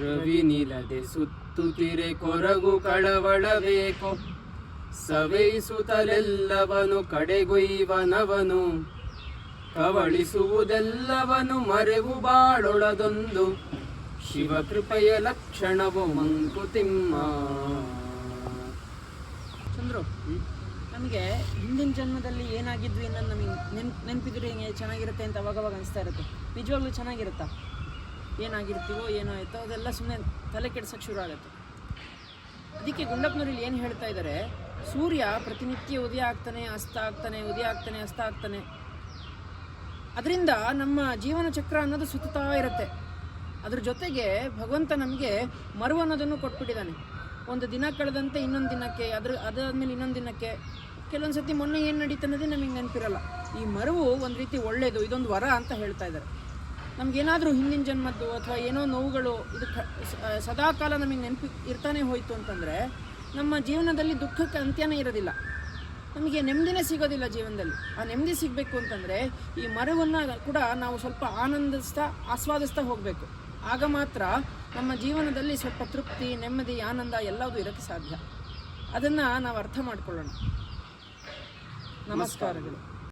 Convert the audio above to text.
ರವಿ ನಿಲದೆ ಸುತ್ತುತ್ತಿರೆ ಕೊರಗು ಕಳವಳಬೇಕು. ಸವೇಸುತ್ತಲೆಲ್ಲವನು ಕಡೆಗೊಯ್ವನವನು ಕವಳಿಸುವುದೆಲ್ಲವನು ಮರೆವು ಬಾಳೊಳದೊಂದು. ಶಿವಕೃಪೆಯ ಲಕ್ಷಣವು ಮಂಕುತಿಮ್ಮ ಚಂದ್ರು, ನಮಗೆ ಹಿಂದಿನ ಜನ್ಮದಲ್ಲಿ ಏನಾಗಿದ್ವಿ ಅನ್ನೋದು ನಮಗೆ ನೆನ್ ನೆನಪಿದ್ರೆ ಚೆನ್ನಾಗಿರುತ್ತೆ ಅಂತ ಅವಾಗವಾಗ ಅನಿಸ್ತಾ ಇರುತ್ತೆ. ನಿಜವಾಗ್ಲೂ ಚೆನ್ನಾಗಿರುತ್ತಾ? ಏನಾಗಿರ್ತೀವೋ ಏನೋ ಆಯ್ತೋ ಅದೆಲ್ಲ ಸುಮ್ಮನೆ ತಲೆ ಕೆಡ್ಸೋಕ್ಕೆ ಶುರು ಆಗುತ್ತೆ. ಅದಕ್ಕೆ ಗುಂಡಪ್ಪನವ್ರಲ್ಲಿ ಏನು ಹೇಳ್ತಾ ಇದ್ದಾರೆ ಸೂರ್ಯ ಪ್ರತಿನಿತ್ಯ ಉದಯ ಆಗ್ತಾನೆ, ಅಸ್ತ ಆಗ್ತಾನೆ, ಉದಯ ಆಗ್ತಾನೆ, ಅಸ್ತ ಆಗ್ತಾನೆ. ಅದರಿಂದ ನಮ್ಮ ಜೀವನ ಚಕ್ರ ಅನ್ನೋದು ಸುತ್ತುತ್ತಾ ಇರುತ್ತೆ. ಅದ್ರ ಜೊತೆಗೆ ಭಗವಂತ ನಮಗೆ ಮರು ಅನ್ನೋದನ್ನು ಕೊಟ್ಬಿಟ್ಟಿದ್ದಾನೆ. ಒಂದು ದಿನ ಕಳೆದಂತೆ ಇನ್ನೊಂದು ದಿನಕ್ಕೆ, ಅದ್ರ ಅದಾದ್ಮೇಲೆ ಇನ್ನೊಂದು ದಿನಕ್ಕೆ. ಕೆಲವೊಂದು ಸತಿ ಮೊನ್ನೆ ಏನು ನಡೀತು ಅನ್ನೋದೇ ನಮಗೆ ನೆನಪಿರಲ್ಲ. ಈ ಮರುವು ಒಂದು ರೀತಿ ಒಳ್ಳೆಯದು ಇದೊಂದು ವರ ಅಂತ ಹೇಳ್ತಾ ಇದ್ದಾರೆ ನಮಗೇನಾದರೂ ಹಿಂದಿನ ಜನ್ಮದ್ದು ಅಥವಾ ಏನೋ ನೋವುಗಳು ಇದು ಸದಾಕಾಲ ನಮಗೆ ನೆನಪು ಇರ್ತಾನೆ ಹೋಯಿತು ಅಂತಂದರೆ ನಮ್ಮ ಜೀವನದಲ್ಲಿ ದುಃಖಕ್ಕೆ ಅಂತ್ಯನೇ ಇರೋದಿಲ್ಲ. ನಮಗೆ ನೆಮ್ಮದಿನೇ ಸಿಗೋದಿಲ್ಲ ಜೀವನದಲ್ಲಿ. ಆ ನೆಮ್ಮದಿ ಸಿಗಬೇಕು ಅಂತಂದರೆ ಈ ಮರವನ್ನು ಕೂಡ ನಾವು ಸ್ವಲ್ಪ ಆನಂದಿಸ್ತಾ ಆಸ್ವಾದಿಸ್ತಾ ಹೋಗಬೇಕು. ಆಗ ಮಾತ್ರ ನಮ್ಮ ಜೀವನದಲ್ಲಿ ಸ್ವಲ್ಪ ತೃಪ್ತಿ, ನೆಮ್ಮದಿ, ಆನಂದ ಎಲ್ಲವೂ ಇರೋಕ್ಕೆ ಸಾಧ್ಯ. ಅದನ್ನು ನಾವು ಅರ್ಥ ಮಾಡಿಕೊಳ್ಳೋಣ. ನಮಸ್ಕಾರಗಳು.